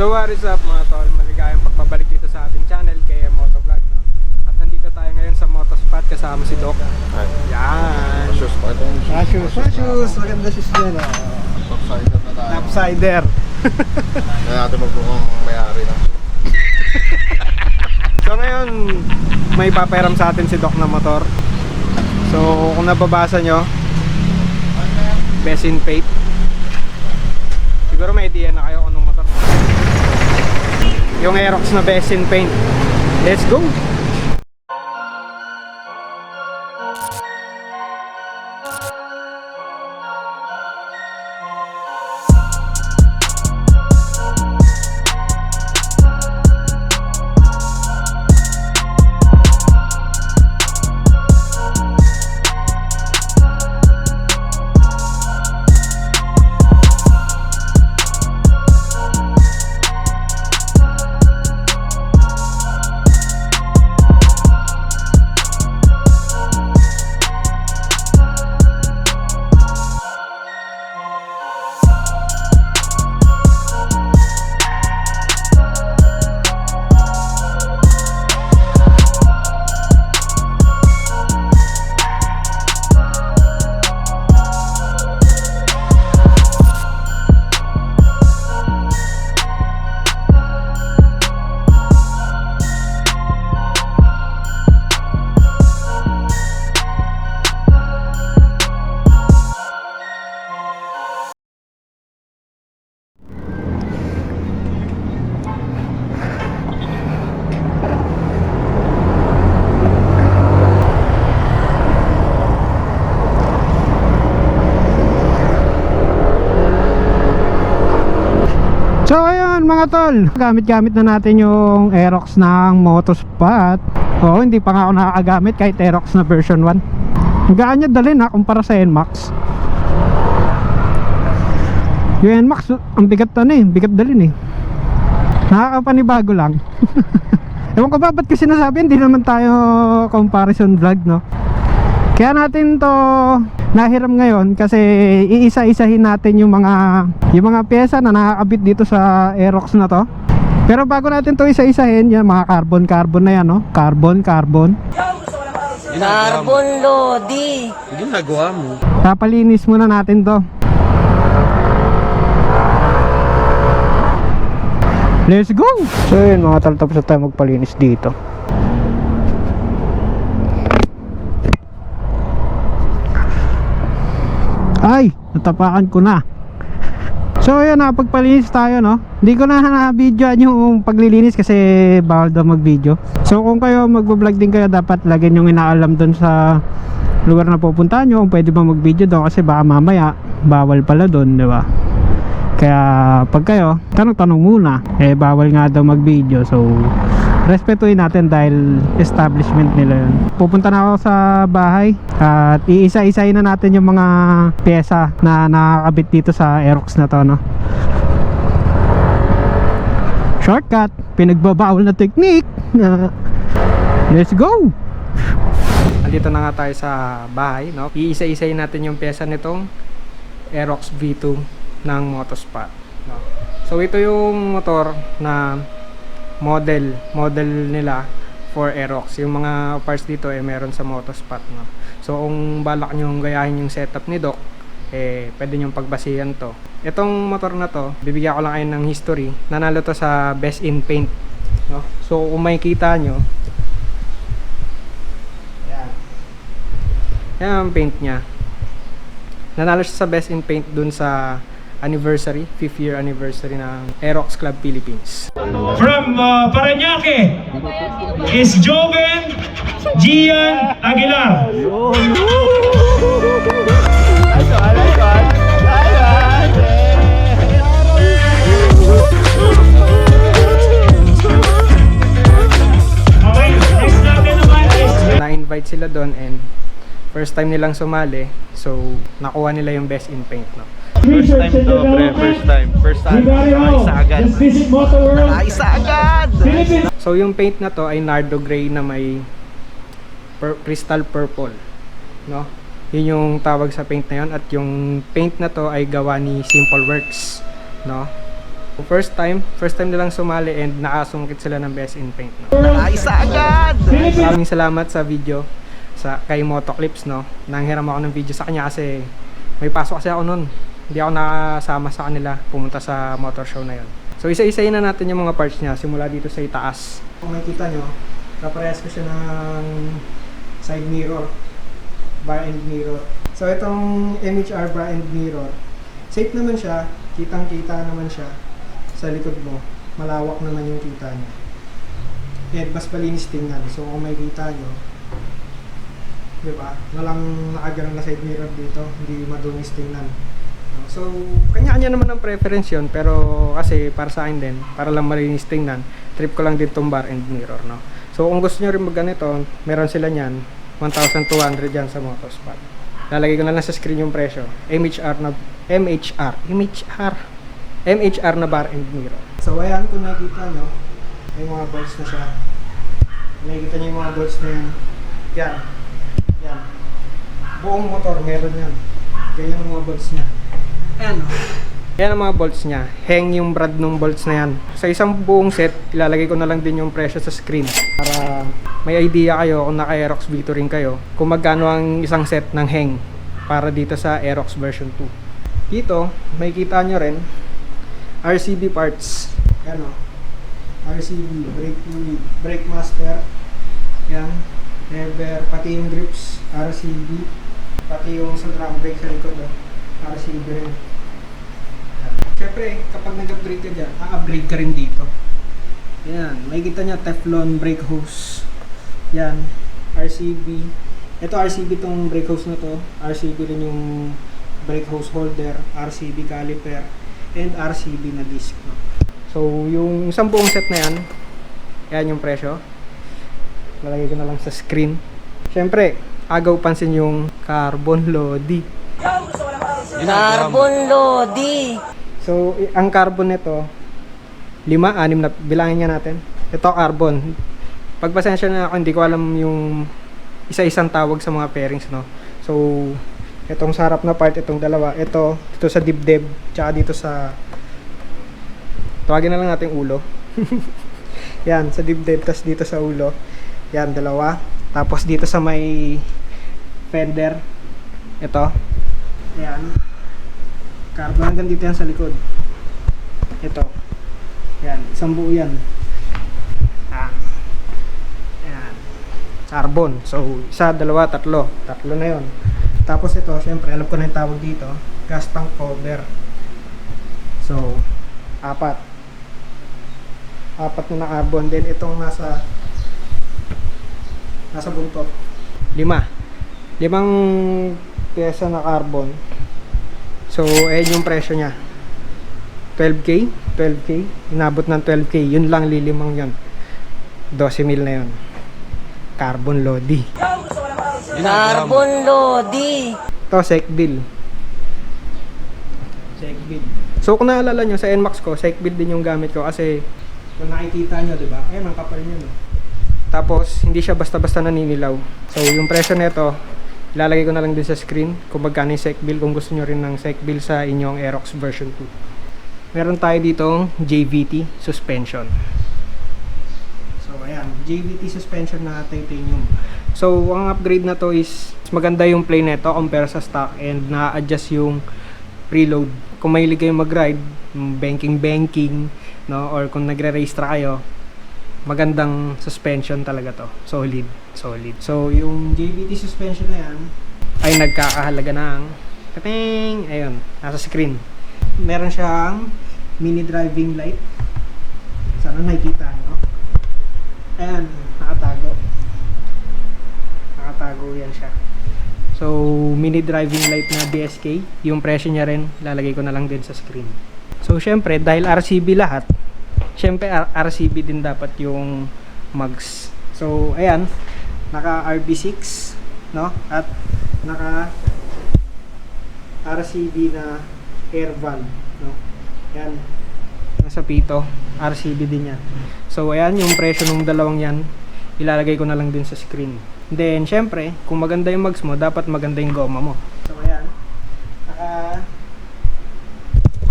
So what is up mga tol? Maligayang pagbabalik dito sa ating channel kay Motovlog. No? At nandito tayo ngayon sa Motospot kasama si Doc. Ay, Yan! shoes pa Ah, shoes. Shoes. Maganda shoes din. Ah. Topsider na tayo. Upsider! Kaya natin magbukhang may-ari ng shoes. So ngayon, may papahiram sa atin si Doc na motor. So kung nababasa nyo, best in paint. Siguro may idea na kayo. Yung Aerox na best in paint. Let's go! Mga tol, gamit-gamit na natin yung Aerox ng Motospot. Oo, hindi pa nga ako nakakagamit kahit Aerox na version 1. Ang gaan niya dalhin ha, kumpara sa NMAX. Yung NMAX, ang bigat ano eh, bigat dalhin eh. Nakakapanibago lang. Ewan ko ba, ba't ko sinasabi, hindi naman tayo comparison vlog no? Kaya natin to nahiram ngayon kasi iisa-isahin natin yung mga yung mga pyesa na nakakabit dito sa Aerox na to. Pero bago natin to isa-isahin, yan mga carbon carbon na yan, no? Carbon carbon. Carbon Lodi. Ginagawa mo. Papalinis muna natin to. Let's go! So yun mga tal, tapos na tayo magpalinis dito. Ay, natapakan ko na. So ayun, nakapagpalinis tayo no. Hindi ko na na-videoan yung paglilinis kasi bawal daw mag-video. So kung kayo magbo-vlog din kayo, dapat lagyan yung inaalam doon sa lugar na pupuntahan nyo kung pwede ba mag-video doon kasi baka mamaya bawal pala doon, di ba? Kaya pag kayo, tanong-tanong muna. Eh bawal nga daw mag-video. So respetuhin natin dahil establishment nila yun. Pupunta na ako sa bahay at iisa-isahin na natin yung mga pyesa na nakakabit dito sa Aerox na to, no? Shortcut, pinagbabawal na technique. Let's go! Andito na nga tayo sa bahay, no? Iisa-isahin natin yung pyesa nitong Aerox V2 ng Motospot, no? So ito yung motor na model model nila for Aerox. Yung mga parts dito eh meron sa Motospot, no? So kung balak nyo gayahin yung setup ni Doc, eh pwede nyo pagbasihan to. Itong motor na to, bibigyan ko lang kayo ng history. Nanalo to sa Best in Paint, no? So kung makikita nyo, yan. Yan ang paint niya. Nanalo siya sa Best in Paint dun sa anniversary, 5th year anniversary ng Aerox Club Philippines. From uh, Paranaque is Joven Gian Aguilar. Na-invite sila doon and first time nilang sumali. So, nakuha nila yung Best in Paint, no? First time to, pre. First time. First time. Isa agad. Just visit Moto World. Isa agad! So, yung paint na to ay Nardo Gray na may pur- crystal purple, no? Yun yung tawag sa paint na yun at yung paint na to ay gawa ni Simple Works, no? First time, first time nilang sumali and nakasungkit sila ng Best in Paint. No? Maraming salamat sa video sa kay Motoclips no. Nanghiram ako ng video sa kanya kasi may pasok kasi ako noon. Hindi ako nakasama sa kanila pumunta sa motor show na yon. So isa-isayin na natin yung mga parts niya simula dito sa itaas. Kung makikita nyo, kaparehas ko siya ng side mirror, bar and mirror. So itong MHR bar and mirror, safe naman siya, kitang-kita naman siya sa likod mo. Malawak naman yung kita niya. And mas malinis tingnan. So kung makikita nyo, di ba? Walang nakaganong na side mirror dito, hindi madungis tingnan. So, kanya-kanya naman ang preference yun, pero kasi para sa akin din, para lang malinis tingnan, trip ko lang din tong bar and mirror, no? So, kung gusto nyo rin mag ganito, meron sila niyan, 1,200 yan sa Motospot. Lalagay ko na lang sa screen yung presyo. MHR na, MHR, MHR, MHR na bar and mirror. So, ayan, kung nakikita nyo, may mga bolts na siya. Nakikita nyo yung mga bolts na yan. Yan. Yan. Buong motor, meron yan. Ganyan ang mga bolts niya. Ayan o. Yan ang mga bolts niya. Hang yung brad ng bolts na yan. Sa isang buong set, ilalagay ko na lang din yung presyo sa screen. Para may idea kayo kung naka-Aerox V2 rin kayo. Kung magkano ang isang set ng hang para dito sa Aerox version 2. Dito, may kita nyo rin, RCB parts. Yan o. RCB, brake brake master. Yan. Lever, pati yung grips, RCB. Pati yung sa drum brake sa likod, oh. RCB rin. Siyempre, kapag nag-upgrade ka dyan, a-upgrade ka rin dito. Yan, may kita niya Teflon brake hose. Yan, RCB. Ito RCB tong brake hose na to. RCB rin yung brake hose holder, RCB caliper, and RCB na disc. No? So, yung isang buong set na yan, yan yung presyo. Lalagay ko na lang sa screen. Siyempre, agaw pansin yung carbon lodi. Carbon Lodi. So, ang carbon nito, lima, anim na, bilangin nga natin. Ito carbon. Pagpasensya na ako, hindi ko alam yung isa-isang tawag sa mga pairings, no? So, itong sa harap na part, itong dalawa, ito, ito sa dibdib, tsaka dito sa, tawagin na lang natin ulo. Yan, sa dibdib, tas dito sa ulo. Yan, dalawa. Tapos dito sa may fender, ito. Yan. Carbon hanggang dito yan sa likod. Ito. Yan, isang buo yan. Ah. Yan. Carbon. So, isa, dalawa, tatlo. Tatlo na yon. Tapos ito, syempre, alam ko na yung tawag dito. Gas tank cover. So, apat. Apat na carbon. Then, itong nasa nasa buntot. Lima. Limang pyesa na carbon. So, ayan yung presyo niya. 12k, 12k, inabot ng 12k, yun lang lilimang yun. 12 mil na yun. Carbon Lodi. Carbon Lodi. Ito, sec bill. Sec bill. So, kung naalala nyo, sa NMAX ko, sec bill din yung gamit ko kasi kung nakikita nyo, di ba? Ayan, ang kapal nyo, no? Tapos, hindi siya basta-basta naninilaw. So, yung presyo nito, ilalagay ko na lang din sa screen kung magkano yung sec bill kung gusto nyo rin ng sec bill sa inyong Aerox version 2. Meron tayo ditong JVT suspension. So, ayan. JVT suspension na titanium. So, ang upgrade na to is maganda yung play nito compare sa stock and na-adjust yung preload. Kung mahilig kayo mag-ride, banking-banking, no? or kung nagre-race kayo, magandang suspension talaga to. Solid. Solid. So, yung JVT suspension na yan, ay nagkakahalaga ng kating, ayun, nasa screen. Meron siyang mini driving light. Sana nakikita nyo. Ayan, nakatago. Nakatago yan siya. So, mini driving light na DSK. Yung presyo niya rin, lalagay ko na lang din sa screen. So, syempre, dahil RCB lahat, syempre RCB din dapat yung mugs. So, ayan, naka RB6, no? At naka RCB na air valve, no? Yan. Nasa pito, RCB din yan. So, ayan, yung presyo ng dalawang yan, ilalagay ko na lang din sa screen. Then, syempre, kung maganda yung mags mo, dapat maganda yung goma mo. So, ayan, naka,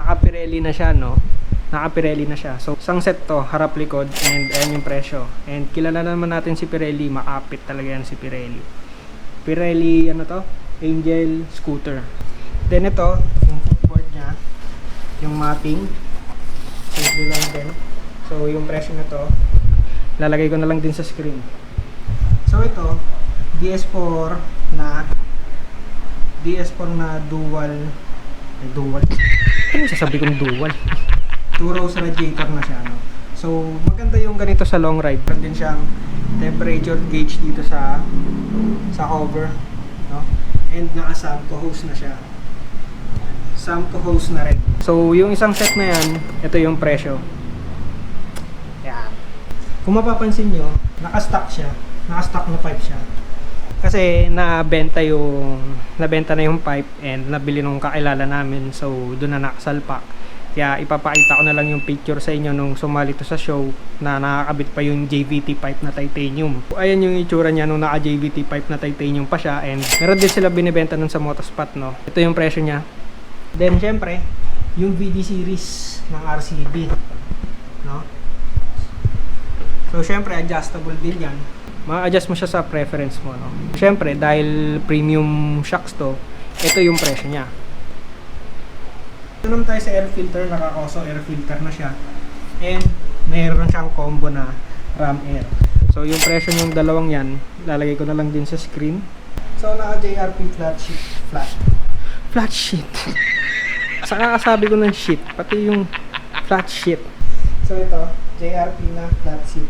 naka Pirelli na siya, no? Naka Pirelli na siya. So, isang set to, harap likod, and ayan yung presyo. And kilala naman natin si Pirelli, makapit talaga yan si Pirelli. Pirelli, ano to? Angel Scooter. Then ito, yung footboard niya, yung mapping. Simple lang din. So, yung presyo na to, lalagay ko na lang din sa screen. So, ito, DS4 na DS4 na dual dual ano sasabi kong dual two rows radiator na siya no? so maganda yung ganito sa long ride. Meron din siyang temperature gauge dito sa sa cover no? and naka Samco hose na siya. Samco hose na rin. So yung isang set na yan ito yung presyo. Yan. Kung mapapansin nyo naka-stock siya. Naka-stock na pipe siya. Kasi nabenta yung nabenta na yung pipe and nabili nung kakilala namin. So doon na nakasalpak kaya ipapakita ko na lang yung picture sa inyo nung sumali to sa show na nakakabit pa yung JVT pipe na titanium. Ayan yung itsura niya nung naka JVT pipe na titanium pa siya and meron din sila binibenta nun sa motospot no? Ito yung presyo niya. Then syempre yung VD series ng RCB no? So syempre adjustable din yan. Ma-adjust mo siya sa preference mo no? Syempre dahil premium shocks to ito yung presyo niya ito naman tayo sa air filter nakakaso air filter na siya. And mayroon siyang combo na ram air. So yung presyo ng dalawang yan lalagay ko na lang din sa screen. So naka JRP flat sheet flat. Flat sheet. Sa kakasabi ko ng sheet pati yung flat sheet. So ito JRP na flat sheet.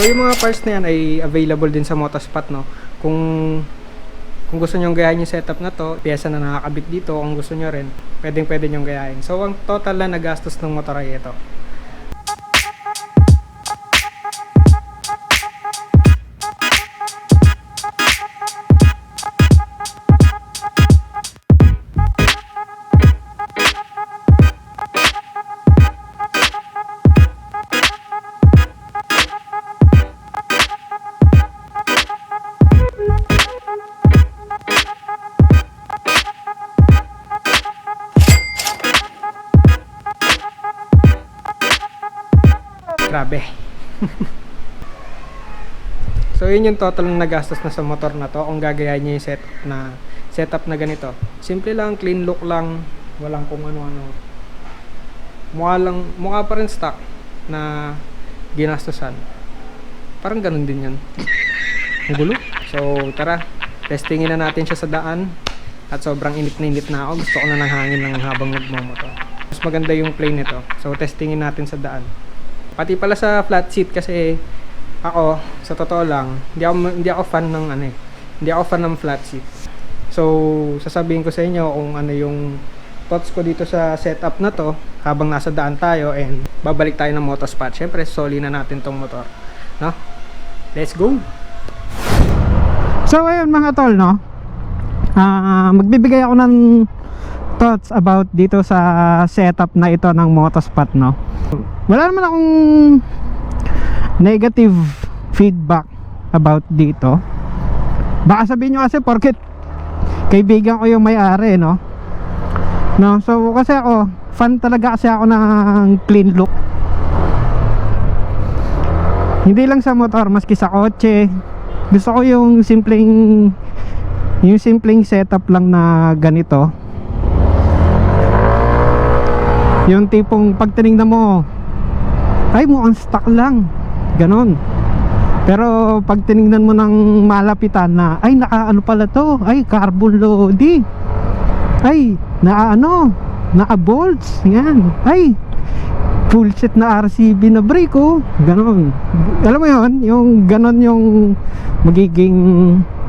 So yung mga parts na yan ay available din sa Motospot no. Kung kung gusto niyo gayahin yung setup na to, pyesa na nakakabit dito kung gusto niyo rin, pwedeng pwede niyo gayahin. So ang total na nagastos ng motor ay ito. Yun yung total na nagastos na sa motor na to kung gagayahin niya yung set na setup na ganito. Simple lang, clean look lang, walang kung ano-ano. Mukha lang, mukha pa rin stock na ginastosan. Parang ganun din yan. Ang gulo. So tara, testingin na natin siya sa daan. At sobrang init na init na ako. Gusto ko na ng hangin ng habang nagmamotor. Mas maganda yung plane nito. So testingin natin sa daan. Pati pala sa flat seat kasi ako, sa totoo lang, hindi ako, hindi ako fan ng ano eh. Hindi ako fan ng flat seat. So, sasabihin ko sa inyo kung ano yung thoughts ko dito sa setup na to habang nasa daan tayo and babalik tayo ng motospot. Siyempre, soli na natin tong motor. No? Let's go! So, ayun mga tol, no? Ah, magbibigay ako ng thoughts about dito sa setup na ito ng motospot, no? Wala naman akong negative feedback about dito. Baka sabihin nyo kasi porket kaibigan ko yung may-ari, no? No, so kasi ako, fan talaga kasi ako ng clean look. Hindi lang sa motor, maski sa kotse. Gusto ko yung simpleng yung simpleng setup lang na ganito. Yung tipong pag tinignan mo, ay mukhang stock lang. Ganon. Pero pag tinignan mo ng malapitan na, ay naka ano pala to, ay carbon loading. Ay, na ano, naka bolts, yan. Ay, full set na RCB na brake oh. Ganon. Alam mo yon yung ganon yung magiging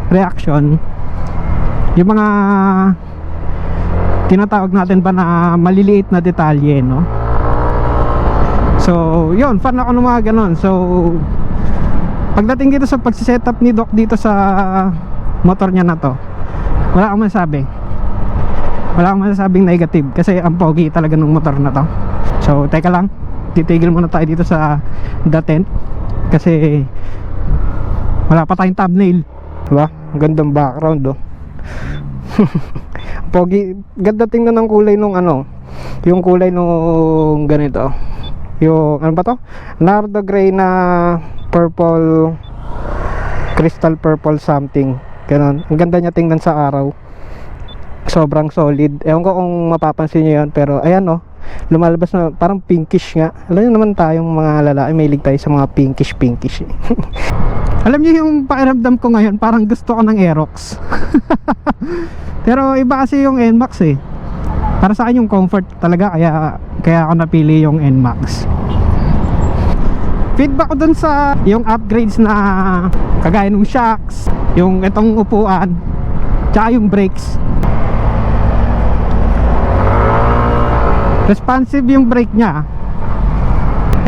reaction. Yung mga tinatawag natin pa na maliliit na detalye, no? So, yun, fan ako ng mga ganon. So, pagdating dito sa pagsisetup ni Doc dito sa motor niya na to, wala akong masasabi. Wala akong masasabing negative kasi ang pogi talaga ng motor na to. So, teka lang, titigil muna tayo dito sa the tent kasi wala pa tayong thumbnail. Diba? Ang gandang background, oh. pogi, ganda tingnan ng kulay nung ano, yung kulay nung ganito. Yung, ano ba to? Nardo gray na purple, crystal purple something. Ganon. Ang ganda niya tingnan sa araw. Sobrang solid. Ewan ko kung mapapansin niyo yun. Pero, ayan oh. Lumalabas na parang pinkish nga. Alam niyo naman tayong mga lalaki, may tayo sa mga pinkish pinkish. eh. Alam niyo yung pakiramdam ko ngayon, parang gusto ko ng Aerox. Pero iba kasi yung NMAX eh. Para sa akin yung comfort talaga kaya kaya ako napili yung NMAX. Feedback ko dun sa yung upgrades na kagaya ng shocks, yung itong upuan, tsaka yung brakes. Responsive yung brake niya.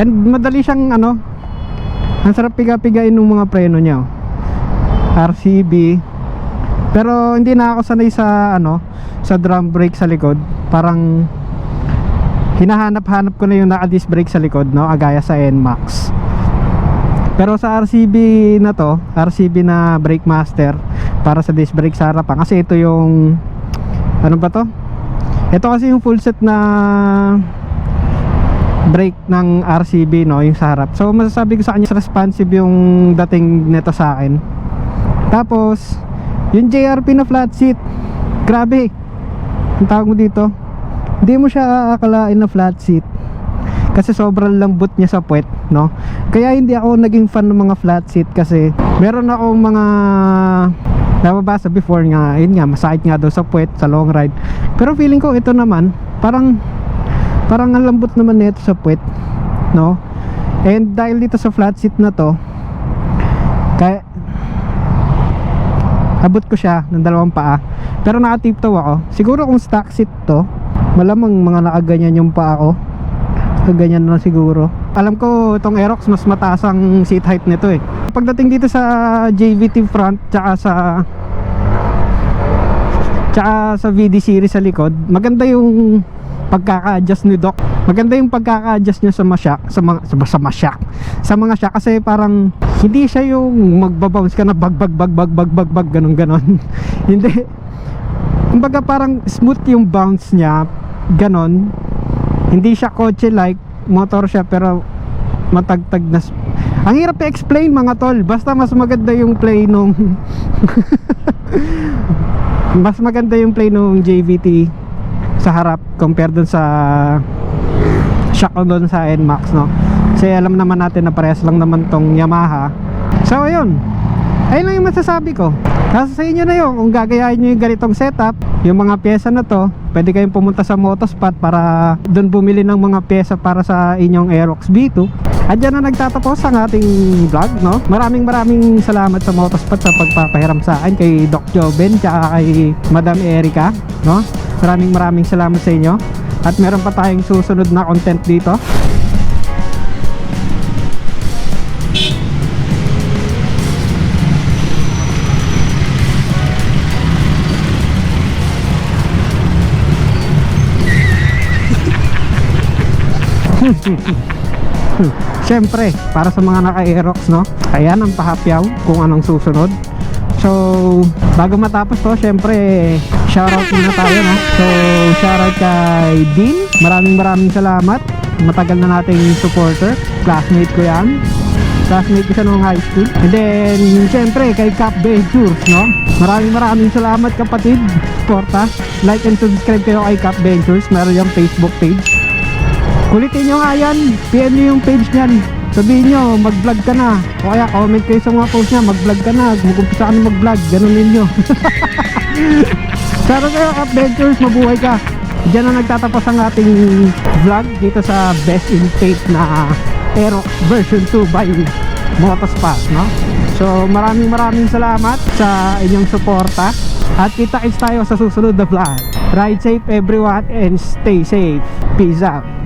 And madali siyang ano, ang sarap piga-pigain ng mga preno niya. oh. RCB. Pero hindi na ako sanay sa ano, sa drum brake sa likod. Parang hinahanap-hanap ko na yung naka-disc brake sa likod, no? Agaya sa NMAX. Pero sa RCB na to, RCB na brake master para sa disc brake sa harapan kasi ito yung ano ba to? Ito kasi yung full set na brake ng RCB no, yung sa harap. So masasabi ko sa kanya responsive yung dating nito sa akin. Tapos yung JRP na flat seat. Grabe. Ang tawag mo dito. Hindi mo siya aakalain na flat seat. Kasi sobrang lambot niya sa puwet, no? Kaya hindi ako naging fan ng mga flat seat kasi meron akong mga nababasa before nga, yun nga, masakit nga daw sa puwet, sa long ride. Pero feeling ko ito naman, parang parang ang lambot naman nito sa puwet, no? And dahil dito sa flat seat na to, kaya abot ko siya ng dalawang paa. Pero nakatiptoe ako. Siguro kung stock seat to, malamang mga nakaganyan yung paa ko. Ganyan na siguro. Alam ko itong Aerox mas mataas ang seat height nito eh. Pagdating dito sa JVT front tsaka sa tsaka sa VD series sa likod, maganda yung pagkaka-adjust ni Doc. Maganda yung pagkaka-adjust niya sa masyak, sa mga sa, sa masyak. Sa mga shock kasi parang hindi siya yung magbabounce ka na bag bag bag bag bag bag bag ganun ganon. hindi. Kumbaga parang smooth yung bounce niya, ganon. Hindi siya kotse like, motor siya pero matagtag na ang hirap i-explain mga tol basta mas maganda yung play nung mas maganda yung play nung JVT sa harap compare dun sa shock dun sa NMAX no? Kasi alam naman natin na parehas lang naman tong Yamaha. So ayun. Ayun lang yung masasabi ko. Nasa sa inyo na yun kung gagayahin nyo yung ganitong setup yung mga pyesa na to pwede kayong pumunta sa Motospot para doon bumili ng mga pyesa para sa inyong Aerox B2 at dyan na nagtatapos ang ating vlog no? Maraming maraming salamat sa Motospot sa pagpapahiram sa akin kay Doc Joben tsaka kay Madam Erica no? Maraming maraming salamat sa inyo. At meron pa tayong susunod na content dito Siyempre, para sa mga naka-aerox, no? Ayan ang pahapyaw kung anong susunod. So, bago matapos to, syempre, shoutout muna tayo, no? So, shoutout kay Dean. Maraming maraming salamat. Matagal na nating supporter. Classmate ko yan. Classmate ko siya noong high school. And then, syempre, kay Cap Ventures, no? Maraming maraming salamat kapatid. Porta. Like and subscribe kayo kay Cap Ventures. Meron yung Facebook page. Kulitin nyo nga yan. PM nyo yung page niyan. Sabihin nyo, mag-vlog ka na. O kaya comment kayo sa mga post niya, mag-vlog ka na. Mag-umpisa ka na mag-vlog. Ganun ninyo. Sana kayo, adventures, mabuhay ka. Diyan na nagtatapos ang ating vlog dito sa Best in Faith na Aerox version 2 by Motospot, no? So, maraming maraming salamat sa inyong suporta. At kita-kits tayo sa susunod na vlog. Ride safe everyone and stay safe. Peace out.